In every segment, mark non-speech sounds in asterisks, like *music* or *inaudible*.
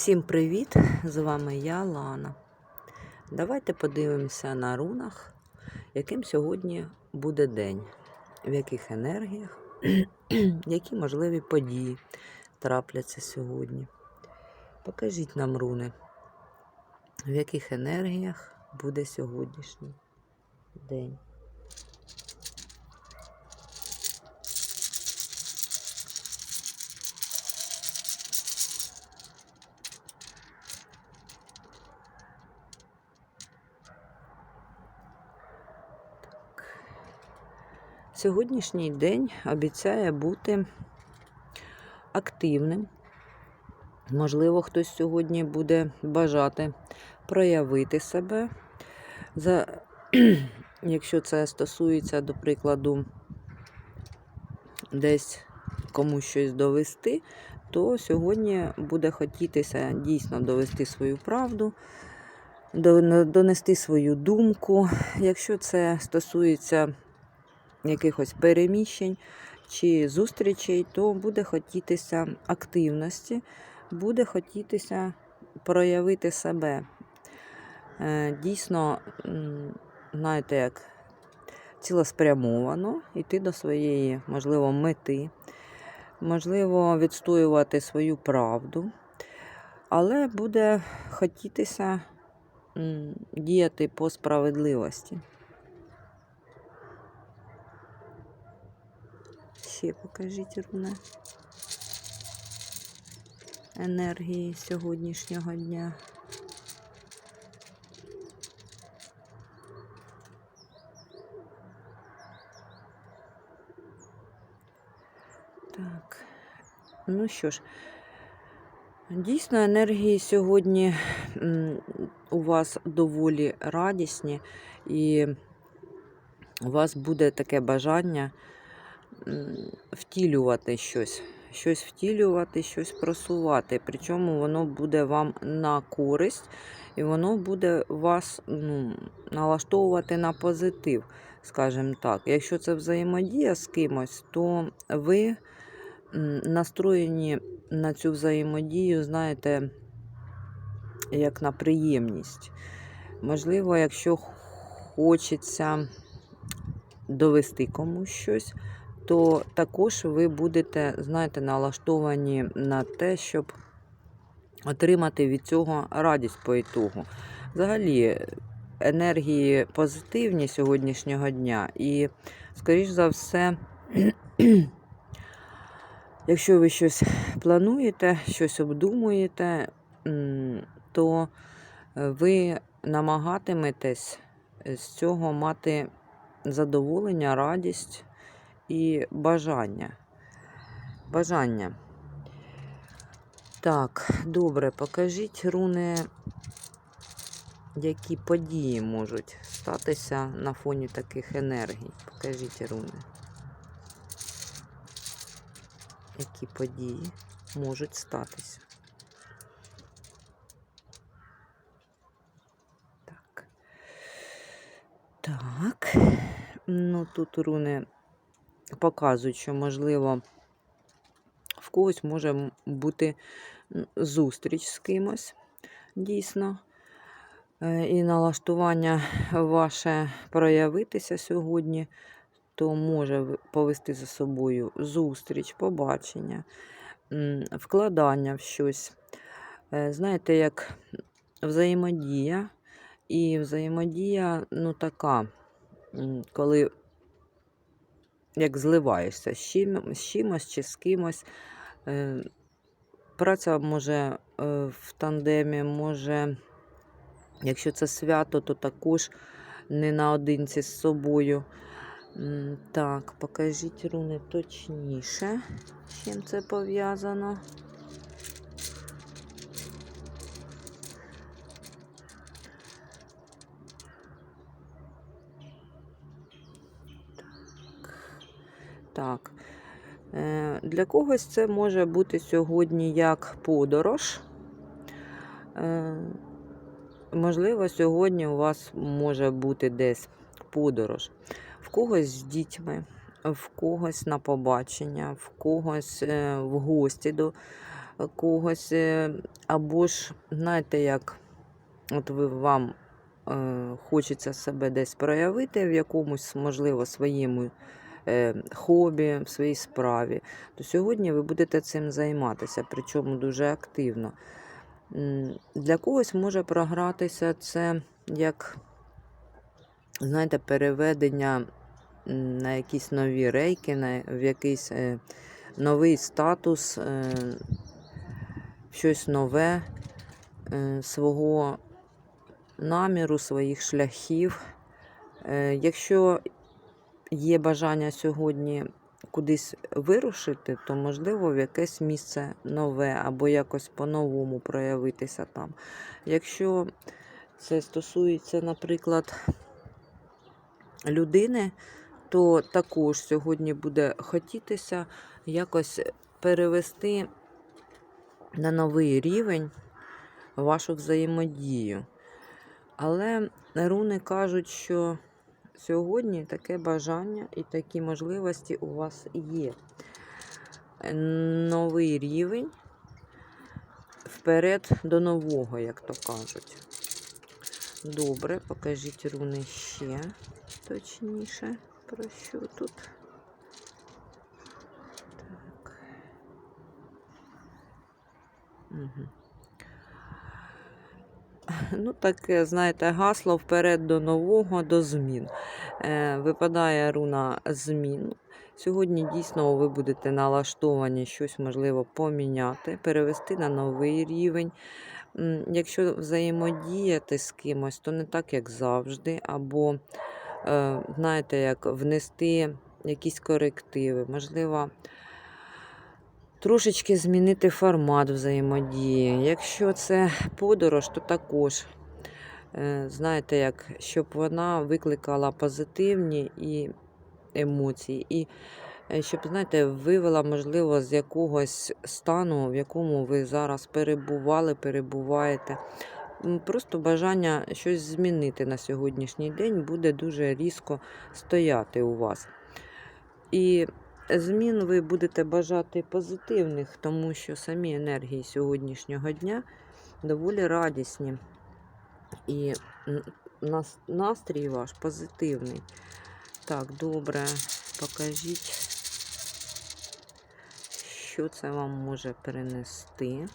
Всім привіт! З вами я, Лана. Давайте подивимося на рунах, яким сьогодні буде день, в яких енергіях, *clears throat* які можливі події трапляться сьогодні. Покажіть нам руни, в яких енергіях буде сьогоднішній день. Сьогоднішній день обіцяє бути активним. Можливо, хтось сьогодні буде бажати проявити себе. За... *clears throat* Якщо це стосується, до прикладу, десь комусь щось довести, то сьогодні буде хотітися дійсно довести свою правду, донести свою думку. Якщо це стосується якихось переміщень чи зустрічей, то буде хотітися активності, буде хотітися проявити себе. Е, Дійсно, знаєте, як цілеспрямовано йти до своєї, можливо, мети, можливо, відстоювати свою правду, але буде хотітися діяти по справедливості. Ще покажіть руни енергії сьогоднішнього дня. Так, ну що ж, дійсно, енергії сьогодні у вас доволі радісні, і у вас буде таке бажання втілювати щось, щось втілювати, щось просувати. Причому воно буде вам на користь, і воно буде вас ну, налаштовувати на позитив, скажімо так. Якщо це взаємодія з кимось, то ви настроєні на цю взаємодію, знаєте, як на приємність. Можливо, якщо хочеться довести комусь щось, то також ви будете, знаєте, налаштовані на те, щоб отримати від цього радість по ітогу. Взагалі, енергії позитивні сьогоднішнього дня, і, скоріш за все, *clears throat* якщо ви щось плануєте, щось обдумуєте, то ви намагатиметесь з цього мати задоволення, радість і бажання. Бажання. Так, добре, покажіть руни, які події можуть статися на фоні таких енергій. Покажіть руни. Які події можуть статися. Так. Так. Ну, тут руни показують, що, можливо, в когось може бути зустріч з кимось, дійсно. Е, І налаштування ваше проявитися сьогодні, то може повести за собою зустріч, побачення, вкладання в щось. Е, Знаєте, як взаємодія. І взаємодія, ну, така, коли як зливаєшся з, чим, з чимось чи з кимось. Е, Праця може е, в тандемі, може, якщо це свято, то також не наодинці з собою. Так, покажіть руни точніше, з чим це пов'язано. Так. Е, Для когось це може бути сьогодні як подорож. Е, Можливо, сьогодні у вас може бути десь подорож. В когось з дітьми, в когось на побачення, в когось е, в гості до когось, або ж, знаєте, як от ви вам хочеться себе десь проявити в якомусь, можливо, своєму хобі, в своїй справі, то сьогодні ви будете цим займатися, причому дуже активно. Для когось може програтися це як, знаєте, переведення на якісь нові рейки, в якийсь е, новий статус, е, щось нове е, свого наміру, своїх шляхів. Е, Якщо є бажання сьогодні кудись вирушити, то можливо в якесь місце нове або якось по-новому проявитися там. Якщо це стосується, наприклад, людини, то також сьогодні буде хотітися якось перевести на новий рівень вашу взаємодію. Але руни кажуть, що сьогодні таке бажання і такі можливості у вас є. Новий рівень вперед до нового, як то кажуть. Добре, покажіть руни ще точніше, про що тут. Так. Угу. *laughs* Ну, таке, знаєте, гасло вперед до нового, до змін. Е, випадає руна змін. Сьогодні дійсно ви будете налаштовані щось можливо поміняти, перевести на новий рівень. Якщо взаємодіяти з кимось, то не так, як завжди, або, е, знаєте, як внести якісь корективи, можливо, трошечки змінити формат взаємодії. Якщо це подорож, то також, е, знаєте, як, щоб вона викликала позитивні і емоції. І е, щоб, знаєте, вивела, можливо, з якогось стану, в якому ви зараз перебували, перебуваєте. Просто бажання щось змінити на сьогоднішній день буде дуже різко стояти у вас. І змін ви будете бажати позитивних, тому що самі енергії сьогоднішнього дня доволі радісні. І настрій ваш позитивний. Так, добре, покажіть, що це вам може перенести.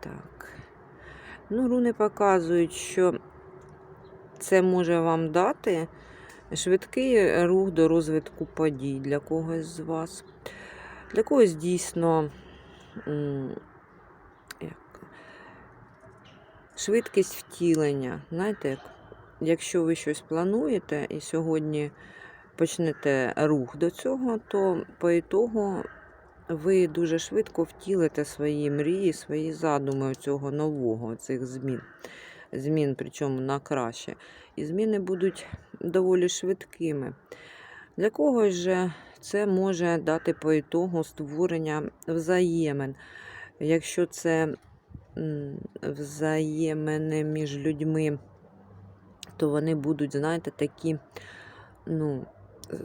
Так. Ну, руни показують, що це може вам дати швидкий рух до розвитку подій для когось з вас. Для когось дійсно як, швидкість втілення. Знаєте, як, якщо ви щось плануєте і сьогодні почнете рух до цього, то по ітогу ви дуже швидко втілите свої мрії, свої задуми цього нового, цих змін. Змін, причому на краще. І зміни будуть доволі швидкими. Для когось же це може дати по ітогу створення взаємин. Якщо це взаємини між людьми, то вони будуть, знаєте, такі, ну,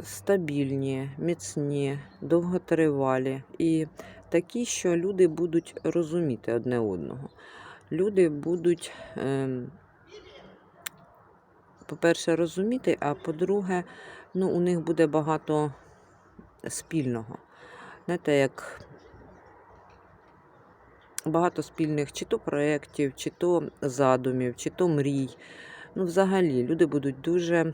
стабільні, міцні, довготривалі і такі, що люди будуть розуміти одне одного. Люди будуть, ем, по-перше, розуміти, а по-друге, ну, у них буде багато спільного. Знаєте, як багато спільних чи то проєктів, чи то задумів, чи то мрій. Ну, взагалі, люди будуть дуже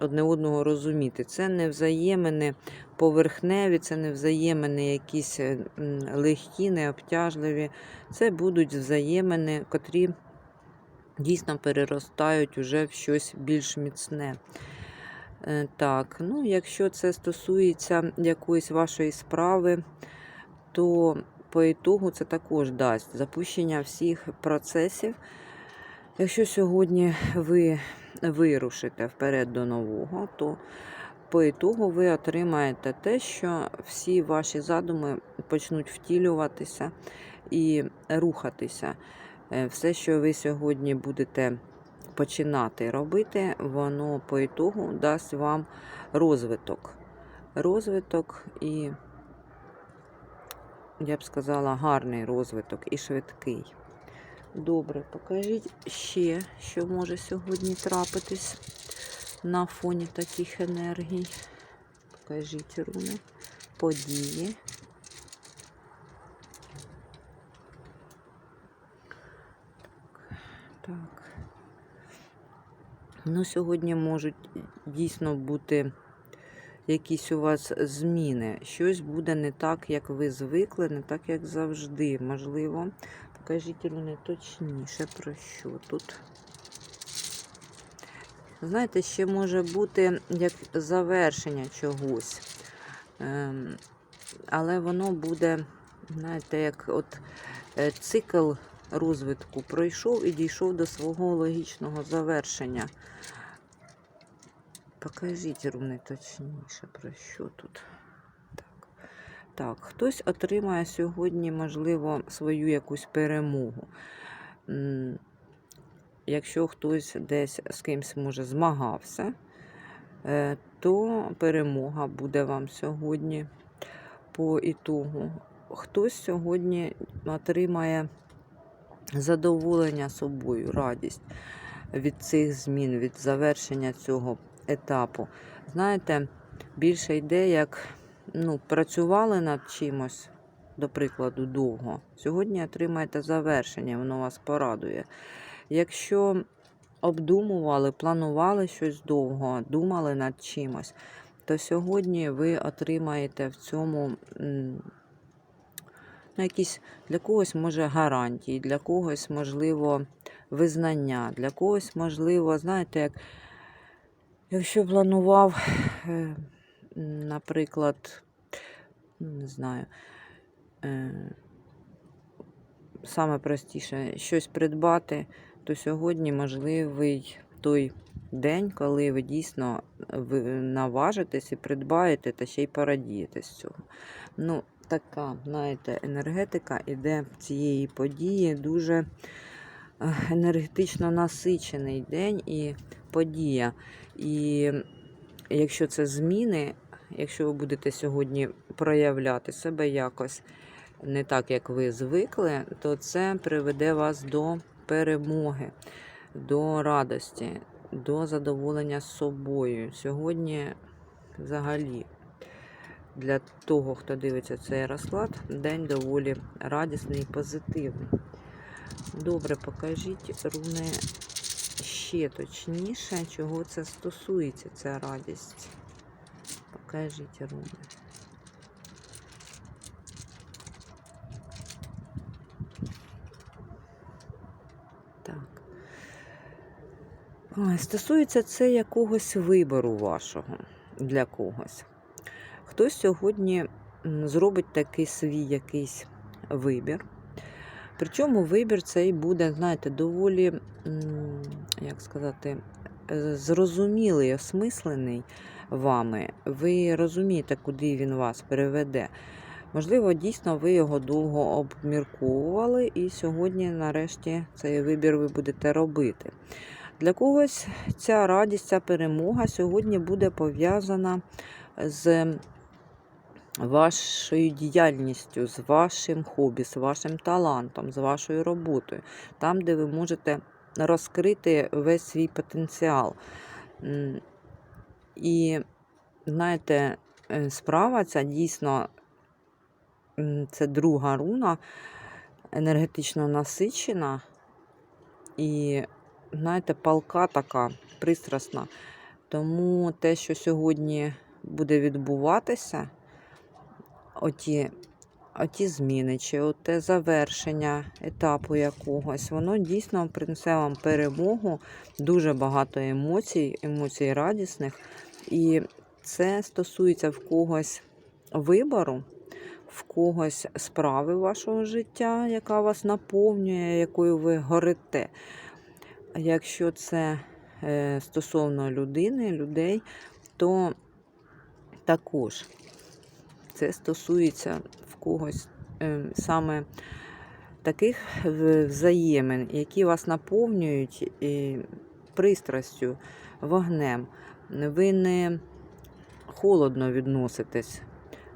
одне одного розуміти. Це не взаємини поверхневі, це не взаємини якісь е, легкі, необтяжливі. Це будуть взаємини, котрі дійсно переростають уже в щось більш міцне. Е, Так, ну, якщо це стосується якоїсь вашої справи, то по ітогу це також дасть запущення всіх процесів. Якщо сьогодні ви вирушите вперед до нового, то по ітогу ви отримаєте те, що всі ваші задуми почнуть втілюватися і рухатися. Е, Все, що ви сьогодні будете починати робити, воно по ітогу дасть вам розвиток. Розвиток і, я б сказала, гарний розвиток і швидкий. Добре, покажіть ще, що може сьогодні трапитись на фоні таких енергій. Покажіть руни, події. Так. Ну, сьогодні можуть дійсно бути якісь у вас зміни. Щось буде не так, як ви звикли, не так, як завжди. Можливо, покажіть руни точніше про що тут. Знаєте, ще може бути як завершення чогось. Ем, але воно буде, знаєте, як от е, цикл розвитку пройшов і дійшов до свого логічного завершення. Покажіть руни точніше, про що тут. Так. хтось отримає сьогодні, можливо, свою якусь перемогу. Якщо хтось десь з кимсь може змагався, е, то перемога буде вам сьогодні по ітогу. Хтось сьогодні отримає задоволення собою, радість від цих змін, від завершення цього етапу. Знаєте, більше йде, як ну, працювали над чимось, до прикладу, довго. Сьогодні отримаєте завершення, воно вас порадує. Якщо обдумували, планували щось довго, думали над чимось, то сьогодні ви отримаєте в цьому ну, якісь для когось може гарантії, для когось, можливо, визнання, для когось, можливо, знаєте, як якщо планував, е, наприклад, не знаю, е, саме простіше щось придбати, то сьогодні можливий той день, коли ви дійсно наважитесь і придбаєте, та ще й порадієте з цього. Ну, така, знаєте, енергетика іде цієї події дуже е, енергетично насичений день і подія. І якщо це зміни, якщо ви будете сьогодні проявляти себе якось не так, як ви звикли, то це приведе вас до перемоги, до радості, до задоволення собою. Сьогодні взагалі для того, хто дивиться цей розклад, день доволі радісний і позитивний. Добре, покажіть руни ще точніше, чого це стосується, ця радість. Покажіть руни. Стосується це якогось вибору вашого для когось. Хтось сьогодні зробить такий свій якийсь вибір. Причому вибір цей буде, знаєте, доволі, як сказати, зрозумілий, осмислений вами. Ви розумієте, куди він вас приведе. Можливо, дійсно ви його довго обмірковували, і сьогодні, нарешті, цей вибір ви будете робити. Для когось ця радість, ця перемога сьогодні буде пов'язана з вашою діяльністю, з вашим хобі, з вашим талантом, з вашою роботою, там, де ви можете розкрити весь свій потенціал. І, знаєте, е, справа ця дійсно це друга руна, енергетично насичена і, знаєте, палка така пристрасна. Тому те, що сьогодні буде відбуватися, оті, оті зміни, чи те завершення етапу якогось, воно дійсно принесе вам перемогу, дуже багато емоцій, емоцій радісних. І це стосується в когось вибору, в когось справи вашого життя, яка вас наповнює, якою ви горите. Якщо це е, стосовно людини, людей, то також це стосується в когось е, саме таких взаємин, які вас наповнюють пристрастю, вогнем. Ви не холодно відноситесь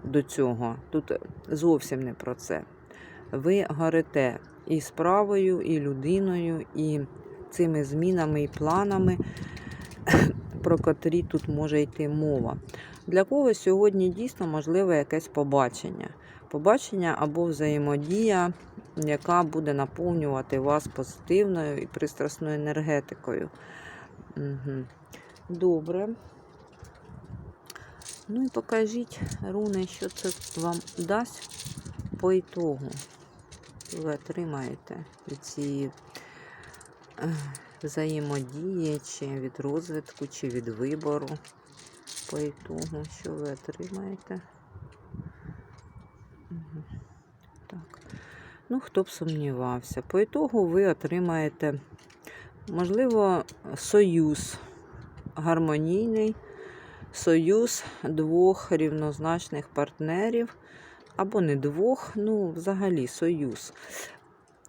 до цього. Тут зовсім не про це. Ви горите і справою, і людиною, і цими змінами і планами, *coughs* про котрі тут може йти мова. Для когось сьогодні дійсно можливе якесь побачення. Побачення або взаємодія, яка буде наповнювати вас позитивною і пристрасною енергетикою. Угу. Добре. Ну і покажіть, руни, що це вам дасть по ітогу. Ви отримаєте від цієї взаємодії, чи від розвитку, чи від вибору. По ітогу, що ви отримаєте. Так. Ну, хто б сумнівався. По ітогу ви отримаєте, можливо, союз гармонійний союз двох рівнозначних партнерів, або не двох, ну, взагалі союз.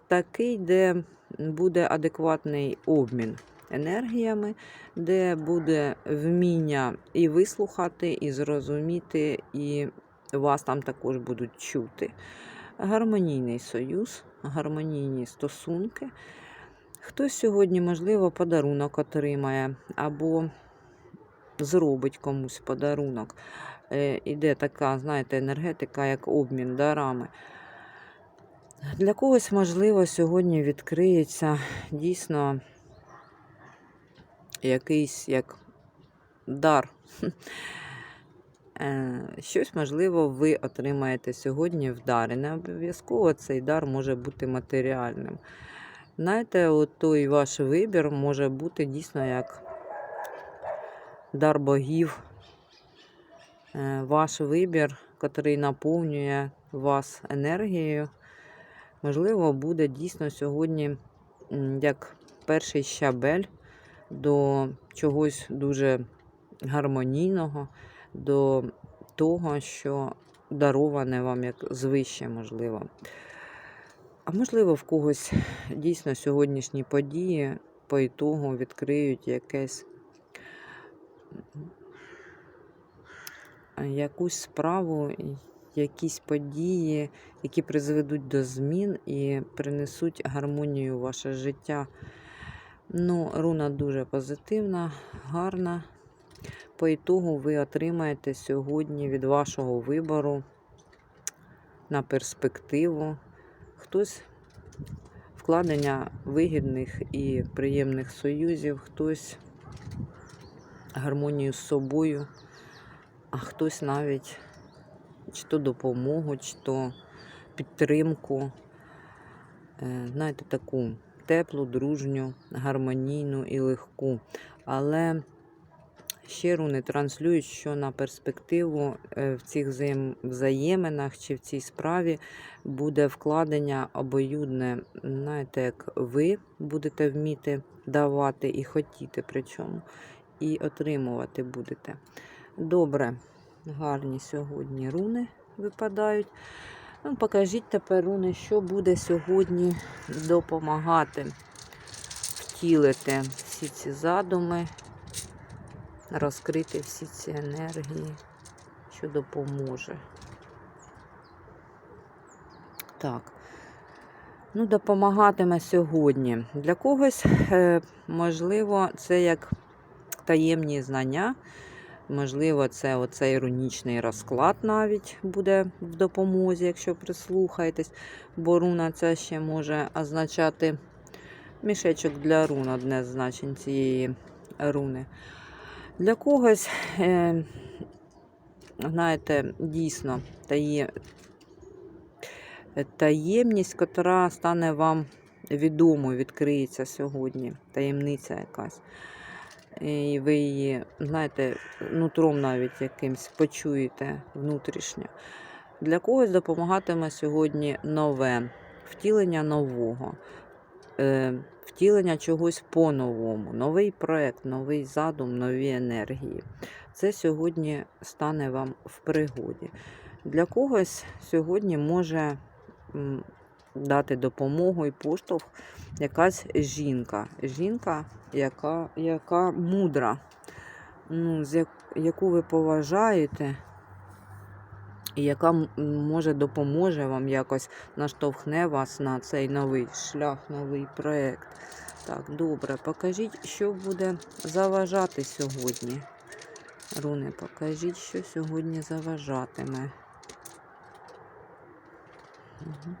Такий, де буде адекватний обмін енергіями, де буде вміння і вислухати, і зрозуміти, і вас там також будуть чути. Гармонійний союз, гармонійні стосунки. Хтось сьогодні, можливо, подарунок отримає, або зробить комусь подарунок. Е, Іде така, знаєте, енергетика, як обмін дарами. Для когось, можливо, сьогодні відкриється дійсно якийсь як дар. Е, Щось, можливо, ви отримаєте сьогодні в дар. І Не обов'язково цей дар може бути матеріальним. Знаєте, от той ваш вибір може бути дійсно як дар богів, е, ваш вибір, який наповнює вас енергією, можливо, буде дійсно сьогодні як перший щабель до чогось дуже гармонійного, до того, що дароване вам як звище, можливо. А можливо, в когось дійсно сьогоднішні події по ітогу відкриють якесь якусь справу, якісь події, які призведуть до змін і принесуть гармонію в ваше життя. Ну, руна дуже позитивна, гарна. По ітогу ви отримаєте сьогодні від вашого вибору на перспективу. Хтось вкладення вигідних і приємних союзів, хтось гармонію з собою, а хтось навіть чи то допомогу, чи то підтримку. Е, знаєте, таку теплу, дружню, гармонійну і легку. Але ще руни транслюють, що на перспективу е, в цих взаєминах чи в цій справі буде вкладення обоюдне. Знаєте, як ви будете вміти давати і хотіти причому і отримувати будете. Добре, гарні сьогодні руни випадають. Ну, Покажіть тепер руни, що буде сьогодні допомагати втілити всі ці задуми, розкрити всі ці енергії, що допоможе. Так. Ну, допомагатиме сьогодні. Для когось, е, можливо, це як таємні знання. Можливо, це оцей рунічний розклад навіть буде в допомозі, якщо прислухаєтесь, бо руна це ще може означати мішечок для рун, одне з значень цієї руни. Для когось, е, знаєте, дійсно тає, таємність, яка стане вам відомою, відкриється сьогодні, таємниця якась і ви її, знаєте, нутром навіть якимсь почуєте внутрішньо. Для когось допомагатиме сьогодні нове, втілення нового, е, втілення чогось по-новому, новий проєкт, новий задум, нові енергії. Це сьогодні стане вам в пригоді. Для когось сьогодні може дати допомогу і поштовх якась жінка. Жінка, яка, яка мудра, ну, з як, яку ви поважаєте, і яка може допоможе вам якось наштовхне вас на цей новий шлях, новий проєкт. Так, добре, покажіть, що буде заважати сьогодні. Руни, покажіть, що сьогодні заважатиме. Мгм.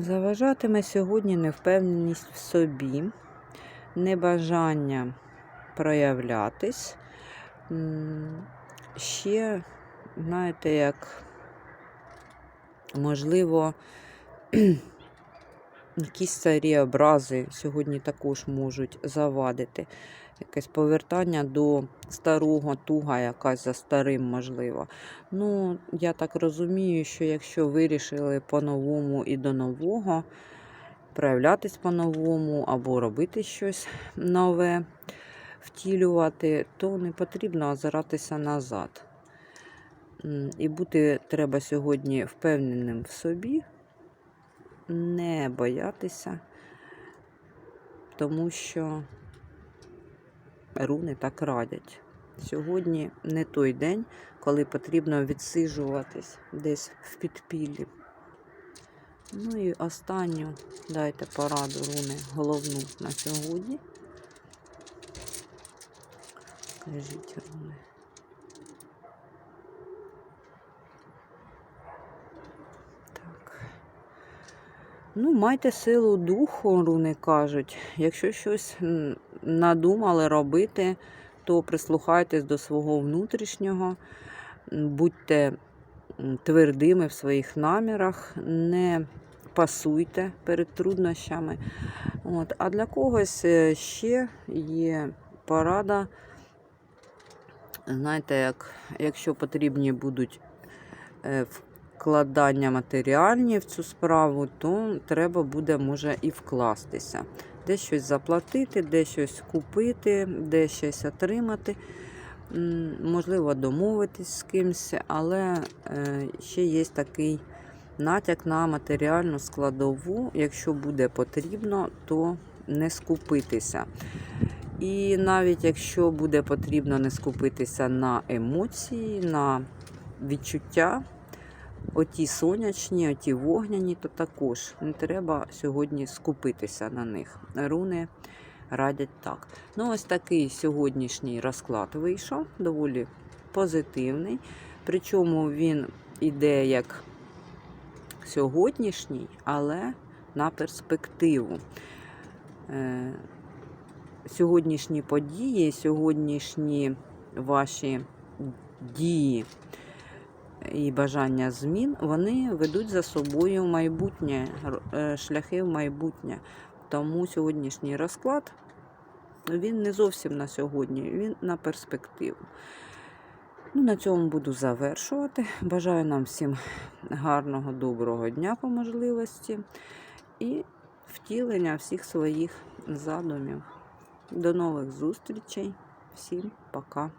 Заважатиме сьогодні невпевненість в собі, небажання проявлятись. Ще, знаєте, як можливо, *clears throat* якісь старі образи сьогодні також можуть завадити. Якесь повертання до старого туга, якась за старим, можливо. Ну, я так розумію, що якщо вирішили по-новому і до нового, проявлятись по-новому або робити щось нове, втілювати, то не потрібно озиратися назад. І бути треба сьогодні впевненим в собі, не боятися, тому що руни так радять. Сьогодні не той день, коли потрібно відсиджуватись десь в підпіллі. Ну і останню дайте пораду руни головну на сьогодні. Кажіть руни. Ну, майте силу духу, руни кажуть. Якщо щось надумали робити, то прислухайтесь до свого внутрішнього, будьте твердими в своїх намірах, не пасуйте перед труднощами. От. А для когось е, ще є порада. Знаєте, як, якщо потрібні будуть е, вкладання матеріальні в цю справу, то треба буде, може, і вкластися. Де щось заплатити, де щось купити, де щось отримати. Можливо, домовитись з кимось, але е, ще є такий натяк на матеріальну складову. Якщо буде потрібно, то не скупитися. І навіть якщо буде потрібно не скупитися на емоції, на відчуття, оті сонячні, оті вогняні, то також не треба сьогодні скупитися на них. Руни радять так. Ну, ось такий сьогоднішній розклад вийшов, доволі позитивний. Причому він іде як сьогоднішній, але на перспективу. Е, Сьогоднішні події, сьогоднішні ваші дії і бажання змін, вони ведуть за собою майбутнє, е, шляхи в майбутнє. Тому сьогоднішній розклад він не зовсім на сьогодні, він на перспективу. Ну, на цьому буду завершувати. Бажаю нам всім гарного, доброго дня по можливості і втілення всіх своїх задумів. До нових зустрічей. Всім пока.